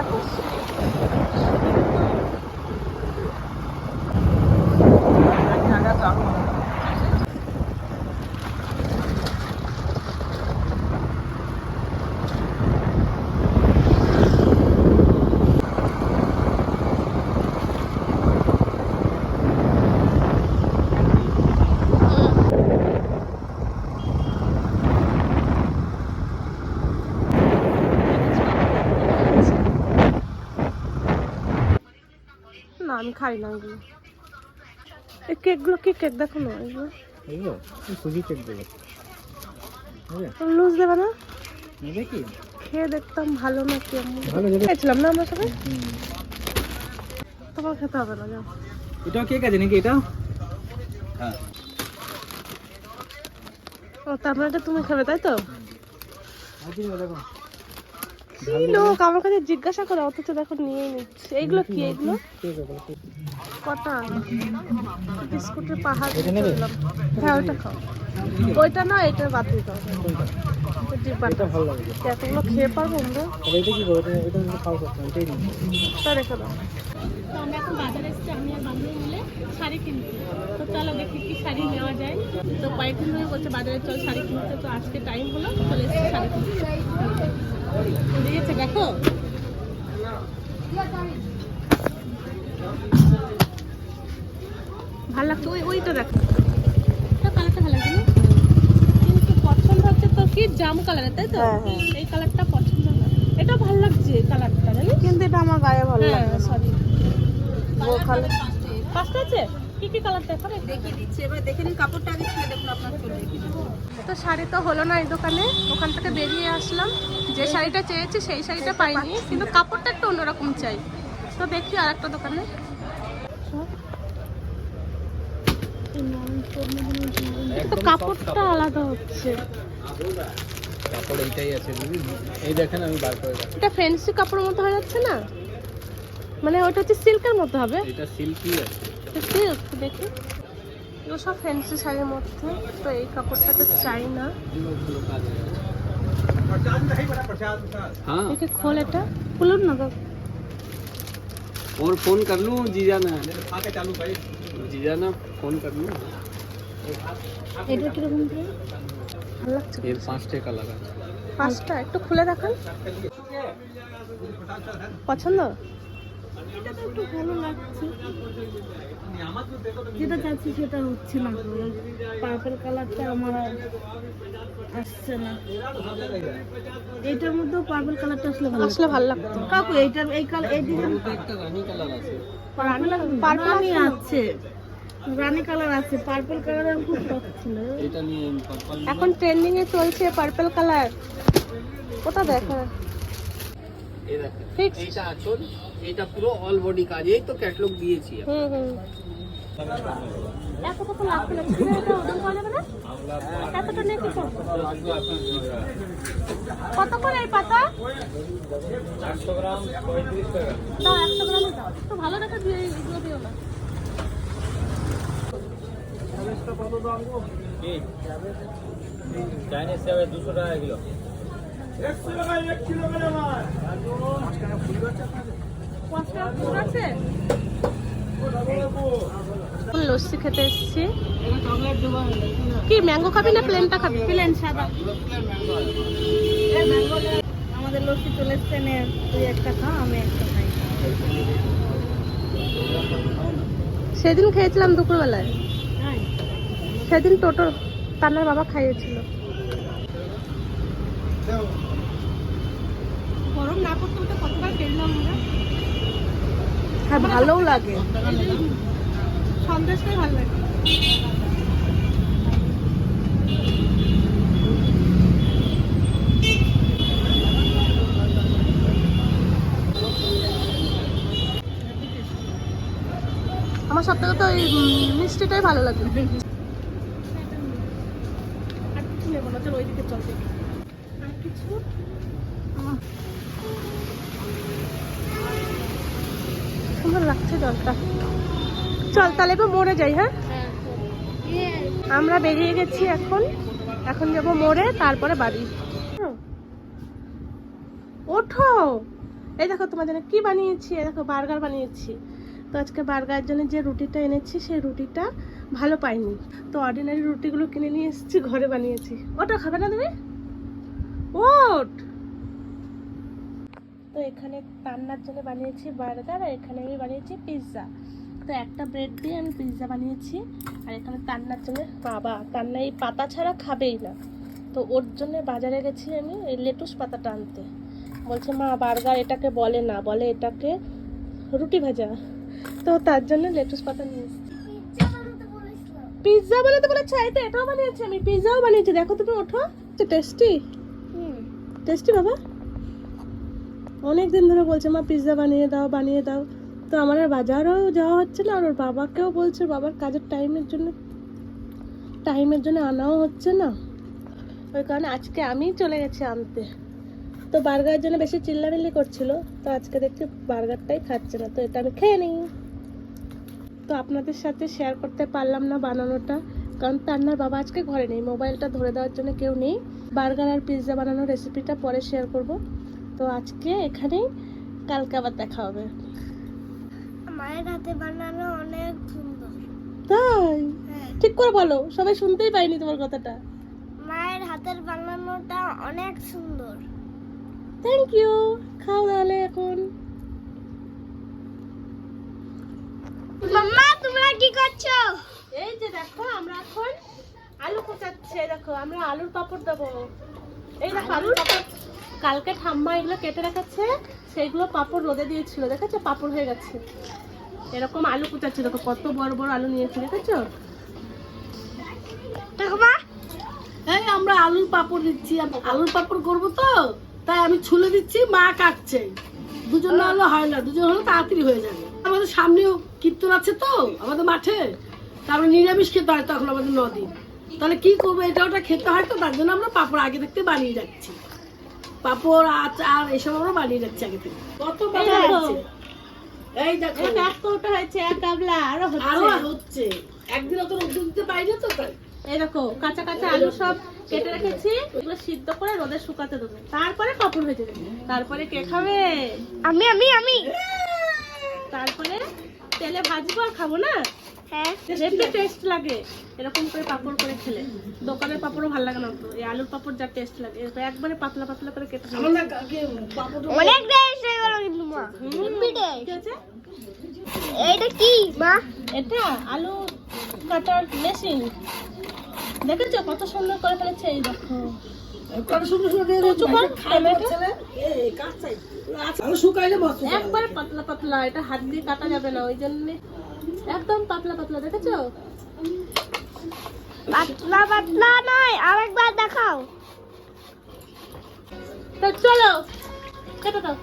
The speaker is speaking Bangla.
আছে আমি খাই না ওগুলো। এই কেকগুলো কি কেক? দেখো না এগুলো। এগুলো? সুজি কেক দেবে লুজ দেবে না? নেবে কি? খেয়ে দেখতাম ভালো না ভালো দেবে খেয়েছিলাম না আমরা সবাই? তোমার খেতে হবে না যাও। এটাও কেক আছে নাকি? এটা হ্যাঁ। ও তার মানে তুমি খাবে তাই তো? দেখো। কি লোক আমার কাছে জিজ্ঞাসা করে অথচ দেখো নিয়ে নিচ্ছে। এইগুলো কি এইগুলো? কেক কটা? বিস্কুটের পাহাড় হ্যাঁ ওইটা খাও। ওইটা না এটা বাদ ডিব্বাটা। ভালো লাগে। এতগুলো খেয়ে পারব আমরা। এটা কি করব এটা এটা খাওয়া করতে এটাই তা রেখে দাও। তো আমরা এখন বাজারে এসেছি আমি আর বান্ধবী মিলে শাড়ি কিনতে তো চলো দেখি কি শাড়ি নেওয়া যায়। তো কয়েকদিন ধরে বলছে বাজারে চল শাড়ি কিনতে তো আজকে টাইম হলো চলে এসেছি শাড়ি কিনতে। দিয়েছে দেখো। ভালো লাগছে ওই ওইটা দেখো। তো কালারটা ভালো লাগে কিন্তু পছন্দ হচ্ছে তো কি? জাম কালারের তাই তো? হ্যাঁ, হ্যাঁ। এই কালারটা পছন্দ না। এটা ভালো লাগছে কালারটা জানিস? কিন্তু এটা আমার গায়ে ভালো হ্যাঁ লাগে সরি পাঁচটা আছে? কি কি কালার দেখাবে? দেখিয়ে দিচ্ছি। এবার দেখে নিন কাপড়টা আগে ছিঁড়ে দেখুন আপনার চলে তো শাড়ি তো হলো না এই দোকানে। ওখান থেকে বেরিয়ে আসলাম। যে শাড়িটা চেয়েছি সেই শাড়িটা পাইনি। কিন্তু কাপড়টা একটু অন্যরকম চাই। তো দেখি আর একটা দোকানে। তো কাপড়টা আলাদা হচ্ছে। কাপড় এইটাই আছে এই দেখেন আমি বার করে এটা ফ্যান্সি কাপড়ের মতো হয়ে যাচ্ছে না? মানে ওটা হচ্ছে সিল্কের মতো হবে? এটা সিল্কি আছে। সিল্ক দেখি এগুলো সব ফ্যান্সি শাড়ির মধ্যে তো এই কাপড়টা তো চাই না हाँ দেখি খোল এটা খুলুন না দাও और फोन कर लूँ जीजा ना चालू भाई जीजा ना फोन कर लूँ এটা কিরকম দিয়ে ভালো লাগছে ये पाँच टे का लगा পাঁচটা একটু খুলে দেখান পছন্দ একটু ভালো লাগছে। যেটা চাচ্ছি সেটা হচ্ছে না। পার্পল কালারটা আমার আসছে না। এইটার মধ্যেও পার্পল কালারটা আসলে ভালো আসলে ভালো লাগতো। কাকু এইটার এই কালার এই ডিজাইন একটা রানী কালার আছে। পার্পল আছে। রানি কালার আছে। পার্পল কালার আমি খুব শখ ছিল এটা নিয়ে পার্পল এখন ট্রেন্ডিং এ চলছে পার্পল কালার। ওটা দেখা। এই ফিক্স এইটা আচল। এটা পুরো অল বডি কাজ এই তো ক্যাটলগ দিয়েছি হুম হুম। এত কত লাগবে না এটা ওজন পাওয়া যাবে না? এতটা নিয়ে কি করব? কত করে এই পাতা? চারশো গ্রাম পঁয়ত্রিশ টাকা দাও। একশো গ্রামই দাও তো ভালো দেখে দিয়ে এগুলো দিও না। চাইনিজ সেবে দুশো টাকা কিলো পাঁচ টাকা ফুল আছে লস্যি খেতে এসেছি। কি ম্যাঙ্গো খাবি না প্লেনটা খাবি? প্লেন সাদা। আমাদের লস্যি চলে এসছে তুই একটা খা আমি একটা খাই। সেদিন খেয়েছিলাম দুপুরবেলায়। হ্যাঁ। সেদিন টোটো তানার বাবা খাইয়েছিল গরম না করতে তো কতবার খেললাম আমরা হ্যাঁ ভালোও লাগে। সন্দেশটাই ভালো লাগে। আমার সব থেকে তো ওই উম, মিষ্টিটাই ভালো লাগে। আর কিছু নেব না চলো ওইদিকে চল দেখি। আর কিছু? লাগছে জলটা চল তাহলে এবার মোড়ে যাই হ্যাঁ? আমরা বেরিয়ে গেছি এখন। এখন যাব মোড়ে, তারপরে বাড়ি। ওঠো! এই দেখো তোমার জন্য কি বানিয়েছি, এই দেখো বার্গার বানিয়েছি। তো আজকে বার্গার জন্য যে রুটিটা এনেছি, সেই রুটিটা ভালো পাইনি। তো অর্ডিনারি রুটিগুলো কিনে নিয়ে এসেছি, ঘরে বানিয়েছি। ওটা খাবে না তুমি? ওট তো এখানে রান্নার জন্য বানিয়েছি বার্গার আর এখানে আমি বানিয়েছি পিৎজা তো একটা ব্রেড দিয়ে আমি পিৎজা বানিয়েছি আর এখানে তান্নার জন্য বাবা তান্না এই পাতা ছাড়া খাবেই না। তো ওর জন্য বাজারে গেছি আমি এই লেটুস পাতাটা আনতে। বলছে মা বার্গার এটাকে বলে না বলে এটাকে রুটি ভাজা। তো তার জন্য লেটুস পাতা নিয়ে এসেছি বলে তো বলেছে তো এটাও বানিয়েছি আমি পিৎজাও বানিয়েছি। দেখো তুমি ওঠো। টেস্টি টেস্টি বাবা? অনেক দিন ধরে বলছে, মা পিৎজা বানিয়ে দাও বানিয়ে দাও। তো আমার আর বাজারও যাওয়া হচ্ছে না, আর ওর বাবাকেও বলছে, বাবার কাজের টাইমের জন্য টাইমের জন্য আনাও হচ্ছে না। ওই কারণে আজকে আমিই চলে গেছি আনতে। তো বার্গারের জন্য বেশি চিল্লামিল্লি করছিল, তো আজকে দেখছি বার্গারটাই খাচ্ছে না, তো এটা আমি খেয়ে নিই। তো আপনাদের সাথে শেয়ার করতে পারলাম না বানানোটা, কারণ তান্নার বাবা আজকে ঘরে নেই, মোবাইলটা ধরে দেওয়ার জন্য কেউ নেই। বার্গার আর পিৎজা বানানোর রেসিপিটা পরে শেয়ার করব। তো আজকে এখানেই কালকে আবার দেখা হবে। মায়ের হাতে বানানো অনেক সুন্দর। তাই? হ্যাঁ। ঠিক করে বলো সবাই শুনতেই পাইনি তোমার কথাটা। মায়ের হাতের বানানোটা অনেক সুন্দর। থ্যাংক ইউ খাও তাহলে এখন। মাম্মা তোমরা কি করছ? এই যে দেখো আমরা এখন আলু কোচাচ্ছে দেখো আমরা আলুর পাপড় দেবো। এই দেখো আলুর পাপড়? কালকে ঠাম্মা এগুলো কেটে রেখেছে সেইগুলো পাপড় রোদে দিয়েছিল, দেখেছ? পাপড় হয়ে গেছে। এরকম আলু কুচাচ্ছে, দেখো, কত বড় বড় আলু নিয়েছি, দেখেছ? দেখো এই আমরা আলুর পাপড় দিচ্ছি আলুর পাপড় করব তো, তাই আমি ছুলে দিচ্ছি, মা কাটছে। দুজন না হলে হয় না, দুজন হলে তাড়াতাড়ি হয়ে যাবে। আমাদের সামনেও কীর্তন আছে তো, আমাদের মাঠে তারপরে নিরামিষ খেতে হয় তখন আমাদের নদী। তাহলে কি করব, এটা ওটা খেতে হয় তো, তার জন্য আমরা পাপড় আগে থাকতে বানিয়ে রাখছি। পাপড় আচার এসব আমরা বানিয়ে রাখছি আগে থেকে। কত এই দেখো। আছে এই দেখো। এক এক কৌটো হয়েছে এক গাবলা আরও আরও হচ্ছে। একদিন অত রোদ্দুর দিতে পারি না তো তাই। এই দেখো কাঁচা কাঁচা আলু সব কেটে রেখেছি। এগুলো সিদ্ধ করে রোদে শুকাতে দেবো। তারপরে পাপড় হয়ে যাবে তারপরে কে খাবে? আমি আমি আমি। তারপরে তেলে ভাজবো আর খাব না? হ্যাঁ। টেস্ট লাগে। এরকম করে পাপড় করে খেলে। দোকানের পাপড়ও ভালো লাগে না তো। এই আলুর পাপড় যা টেস্ট লাগে। একবারে পাতলা পাতলা করে কেটে দিই। আমরা কাকে পাপড় অনেক টেস্ট হয়ে গেল কিন্তু মা। কি আছে? এইটা কি মা? এটা আলু কাটার মেশিন দেখেছ কত সুন্দর করে ফেলেছে? এই দেখো। কত সুন্দর সুন্দর কচু কর, টমেটো। আলু শুকাইলে একবারে পাতলা পাতলা। এটা হাত দিয়ে কাটা যাবে না ওই জন্য। একদম পাতলা পাতলা দেখেছ? পাতলা পাতলা নয় আরেকবার দেখাও। তো চলো কেটে দাও।